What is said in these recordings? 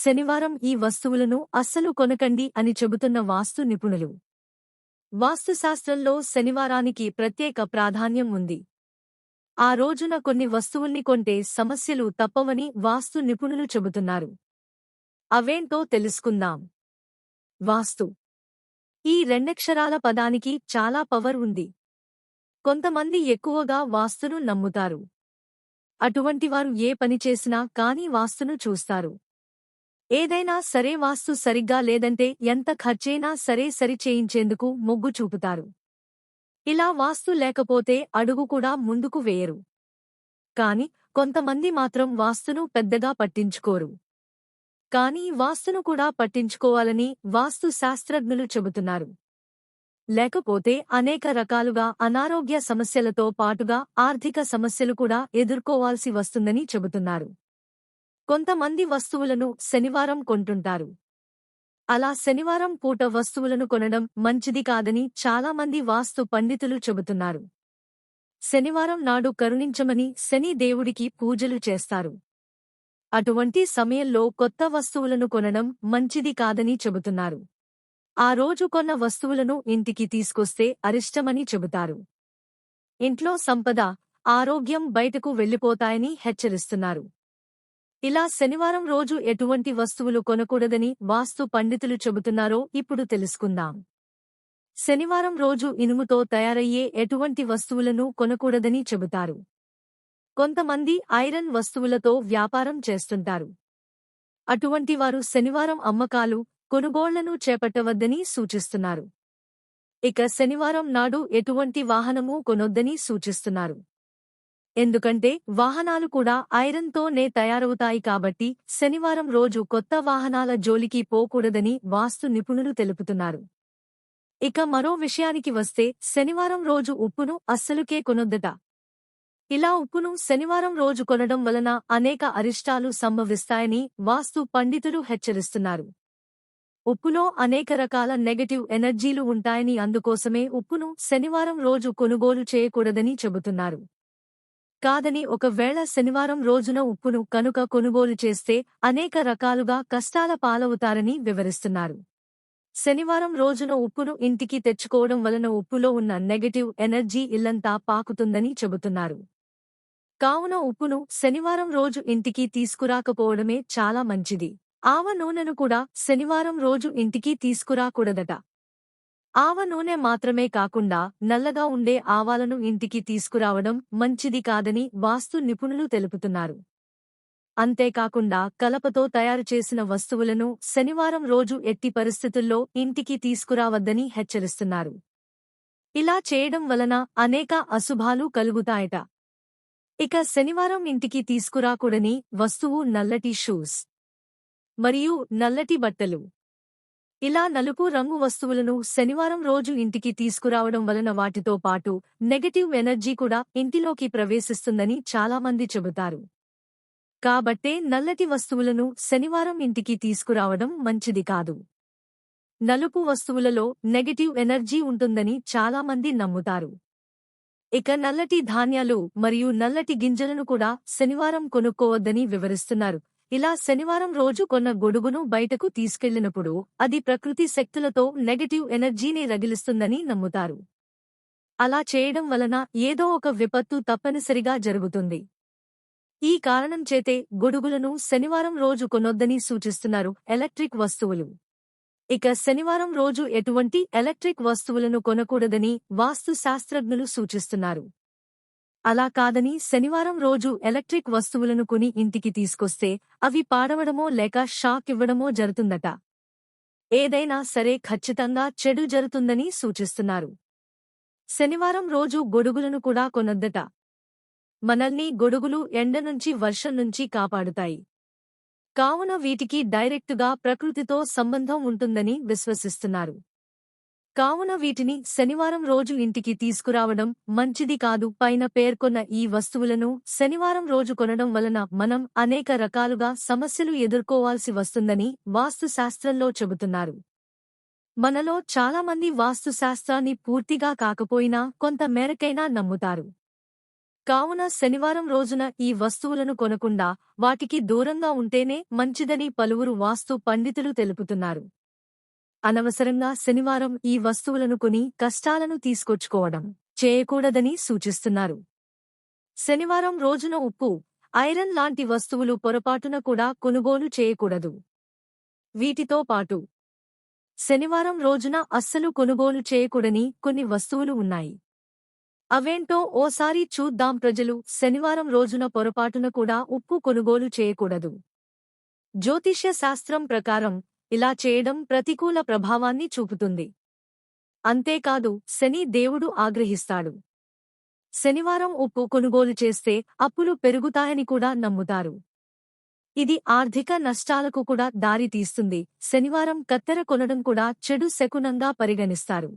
శనివారం ఈ వస్తువులను అస్సలు కొనకండి అని చెబుతున్న వాస్తు నిపుణులు. వాస్తుశాస్త్రంలో శనివారానికి ప్రత్యేక ప్రాధాన్యం ఉంది. ఆ రోజున కొన్ని వస్తువుల్ని కొంటే సమస్యలు తప్పవని వాస్తు నిపుణులు చెబుతున్నారు. అవేంటో తెలుసుకుందాం. వాస్తు. ఈ రెండక్షరాల పదానికి చాలా పవర్ ఉంది. కొంతమంది ఎక్కువగా వాస్తును నమ్ముతారు. అటువంటివారు ఏ పని చేసినా కానీ వాస్తును చూస్తారు. ఏదైనా సరే వాస్తు సరిగ్గా లేదంటే ఎంత ఖర్చైనా సరే సరి చేయించేందుకు మొగ్గు చూపుతారు. ఇలా వాస్తు లేకపోతే అడుగు కూడా ముందుకు వేయరు. కాని కొంతమంది మాత్రం వాస్తును పెద్దగా పట్టించుకోరు. కానీ వాస్తును కూడా పట్టించుకోవాలని వాస్తు శాస్త్రజ్ఞులు చెబుతున్నారు. లేకపోతే అనేక రకాలుగా అనారోగ్య సమస్యలతో పాటుగా ఆర్థిక సమస్యలు కూడా ఎదుర్కోవాల్సి వస్తుందని చెబుతున్నారు. కొంతమంది వస్తువులను శనివారం కొంటుంటారు. అలా శనివారం పూట వస్తువులను కొనడం మంచిది కాదని చాలామంది వాస్తు పండితులు చెబుతున్నారు. శనివారం నాడు కరుణించమని శని దేవుడికి పూజలు చేస్తారు. అటువంటి సమయంలో కొత్త వస్తువులను కొనడం మంచిది కాదని చెబుతున్నారు. ఆ రోజు కొన్న వస్తువులను ఇంటికి తీసుకొస్తే అరిష్టమని చెబుతారు. ఇంట్లో సంపద ఆరోగ్యం బయటకు వెళ్ళిపోతాయని హెచ్చరిస్తున్నారు. ఇలా శనివారం రోజు ఎటువంటి వస్తువులు కొనకూడదని వాస్తు పండితులు చెబుతున్నారో ఇప్పుడు తెలుసుకుందాం. శనివారం రోజు ఇనుముతో తయారయ్యే ఎటువంటి వస్తువులను కొనకూడదని చెబుతారు. కొంతమంది ఐరన్ వస్తువులతో వ్యాపారం చేస్తుంటారు. అటువంటి వారు శనివారం అమ్మకాలు కొనుగోళ్ళను చేపట్టవద్దని సూచిస్తున్నారు. ఇక శనివారం నాడు ఎటువంటి వాహనమూ కొనొద్దని సూచిస్తున్నారు. ఎందుకంటే వాహనాలు కూడా ఐరన్తోనే తయారవుతాయి కాబట్టి శనివారం రోజు కొత్త వాహనాల జోలికి పోకూడదని వాస్తు నిపుణులు తెలుపుతున్నారు. ఇక మరో విషయానికి వస్తే శనివారం రోజు ఉప్పును అస్సలుకే కొనొద్దట. ఇలా ఉప్పును శనివారం రోజు కొనడం వలన అనేక అరిష్టాలు సంభవిస్తాయని వాస్తు పండితులు హెచ్చరిస్తున్నారు. ఉప్పులో అనేక రకాల నెగటివ్ ఎనర్జీలు ఉంటాయని అందుకోసమే ఉప్పును శనివారం రోజు కొనుగోలు చేయకూడదని చెబుతున్నారు. కాదని ఒకవేళ శనివారం రోజున ఉప్పును కనుక కొనుగోలు చేస్తే అనేక రకాలుగా కష్టాల పాలవుతారని వివరిస్తున్నారు. శనివారం రోజున ఉప్పును ఇంటికి తెచ్చుకోవడం వలన ఉప్పులో ఉన్న నెగటివ్ ఎనర్జీ ఇల్లంతా పాకుతుందని చెబుతున్నారు. కావున ఉప్పును శనివారం రోజు ఇంటికి తీసుకురాకపోవడమే చాలా మంచిది. ఆవ నూనెను కూడా శనివారం రోజు ఇంటికి తీసుకురాకూడదట. ఆవ నూనె మాత్రమే కాకుండా నల్లగా ఉండే ఆవాలను ఇంటికి తీసుకురావడం మంచిది కాదని వాస్తు నిపుణులు తెలుపుతున్నారు. అంతేకాకుండా కలపతో తయారు చేసిన వస్తువులను శనివారం రోజు ఎట్టి పరిస్థితుల్లో ఇంటికి తీసుకురావద్దని హెచ్చరిస్తున్నారు. ఇలా చేయడం వలన అనేక అశుభాలు కలుగుతాయట. ఇక శనివారం ఇంటికి తీసుకురాకూడని వస్తువు నల్లటి షూస్. మరియు నల్లటి బట్టలు. ఇలా నలుపు రంగు వస్తువులను శనివారం రోజు ఇంటికి తీసుకురావడం వలన వాటితో పాటు నెగటివ్ ఎనర్జీ కూడా ఇంటిలోకి ప్రవేశిస్తుందని చాలామంది చెబుతారు. కాబట్టే నల్లటి వస్తువులను శనివారం ఇంటికి తీసుకురావడం మంచిది కాదు. నలుపు వస్తువులలో నెగటివ్ ఎనర్జీ ఉంటుందని చాలామంది నమ్ముతారు. ఇక నల్లటి ధాన్యాలు మరియు నల్లటి గింజలను కూడా శనివారం కొనుక్కోవద్దని వివరిస్తున్నారు. ఇలా శనివారం రోజు కొన్న గొడుగును బయటకు తీసుకెళ్ళినప్పుడు అది ప్రకృతి శక్తులతో నెగటివ్ ఎనర్జీని రగిలిస్తుందని నమ్ముతారు. అలా చేయడం వలన ఏదో ఒక విపత్తు తప్పనిసరిగా జరుగుతుంది. ఈ కారణం చేతే గొడుగులను శనివారం రోజు కొనొద్దని సూచిస్తున్నారు ఎలక్ట్రిక్ వస్తువులు. ఇక శనివారం రోజు ఎటువంటి ఎలక్ట్రిక్ వస్తువులను కొనకూడదని వాస్తు శాస్త్రజ్ఞులు సూచిస్తున్నారు. అలా కాదని శనివారం రోజు ఎలక్ట్రిక్ వస్తువులను కొని ఇంటికి తీసుకొస్తే అవి పాడవడమో లేక షాక్ ఇవ్వడమో జరుగుతుందట. ఏదైనా సరే ఖచ్చితంగా చెడు జరుగుతుందని సూచిస్తున్నారు. శనివారం రోజు గొడుగులను కూడా కొనొద్దట. మనల్ని గొడుగులు ఎండ నుంచి వర్షం నుంచి కాపాడుతాయి. కావున వీటికి డైరెక్టుగా ప్రకృతితో సంబంధం ఉంటుందని విశ్వసిస్తున్నారు. కావున వీటిని శనివారం రోజు ఇంటికి తీసుకురావడం మంచిది కాదు. పైన పేర్కొన్న ఈ వస్తువులను శనివారం రోజు కొనడం వలన మనం అనేక రకాలుగా సమస్యలు ఎదుర్కోవాల్సి వస్తుందని వాస్తుశాస్త్రంలో చెబుతున్నారు. మనలో చాలామంది వాస్తుశాస్త్రాన్ని పూర్తిగా కాకపోయినా కొంత మేరకైనా నమ్ముతారు. కావున శనివారం రోజున ఈ వస్తువులను కొనకుండా వాటికి దూరంగా ఉంటేనే మంచిదని పలువురు వాస్తు పండితులు తెలుపుతున్నారు. అనవసరంగా శనివారం ఈ వస్తువులను కొని కష్టాలను తీసుకొచ్చుకోవడం చేయకూడదని సూచిస్తున్నారు. శనివారం రోజున ఉప్పు ఐరన్ లాంటి వస్తువులు పొరపాటున కూడా కొనుగోలు చేయకూడదు. వీటితో పాటు శనివారం రోజున అస్సలు కొనుగోలు చేయకూడని కొన్ని వస్తువులు ఉన్నాయి. అవేంటో ఓసారి చూద్దాం ప్రజలు శనివారం రోజున పొరపాటున కూడా ఉప్పు కొనుగోలు చేయకూడదు. జ్యోతిష్య శాస్త్రం ప్రకారం ఇలా చేయడం ప్రతికూల ప్రభావాన్ని చూపుతుంది. అంతేకాదు శని దేవుడు ఆగ్రహిస్తాడు. శనివారం ఉప్పు కొనుగోలు చేస్తే అప్పులు పెరుగుతాయని కూడా నమ్ముతారు. ఇది ఆర్థిక నష్టాలకు కూడా దారితీస్తుంది శనివారం కత్తెర కొనడం కూడా చెడు శకునంగా పరిగణిస్తారు.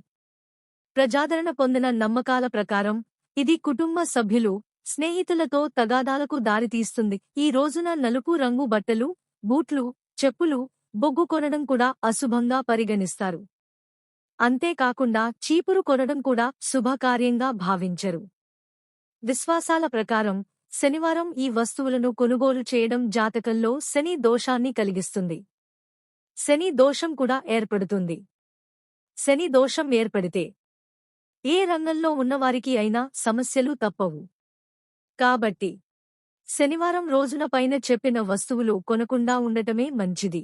ప్రజాదరణ పొందిన నమ్మకాల ప్రకారం ఇది కుటుంబ సభ్యులు స్నేహితులతో తగాదాలకు దారితీస్తుంది ఈ రోజున నలుపు రంగు బట్టలు బూట్లు చెప్పులు బొగ్గు కొనడం కూడా అశుభంగా పరిగణిస్తారు. అంతేకాకుండా చీపురు కొనడం కూడా శుభకార్యంగా భావించరు. విశ్వాసాల ప్రకారం శనివారం ఈ వస్తువులను కొనుగోలు చేయడం జాతకంలో శని దోషాన్ని కలిగిస్తుంది. శని దోషం కూడా ఏర్పడుతుంది. శని దోషం ఏర్పడితే ఏ రంగంలో ఉన్నవారికి అయినా సమస్యలు తప్పవు. కాబట్టి శనివారం రోజున పైన చెప్పిన వస్తువులు కొనకుండా ఉండటమే మంచిది.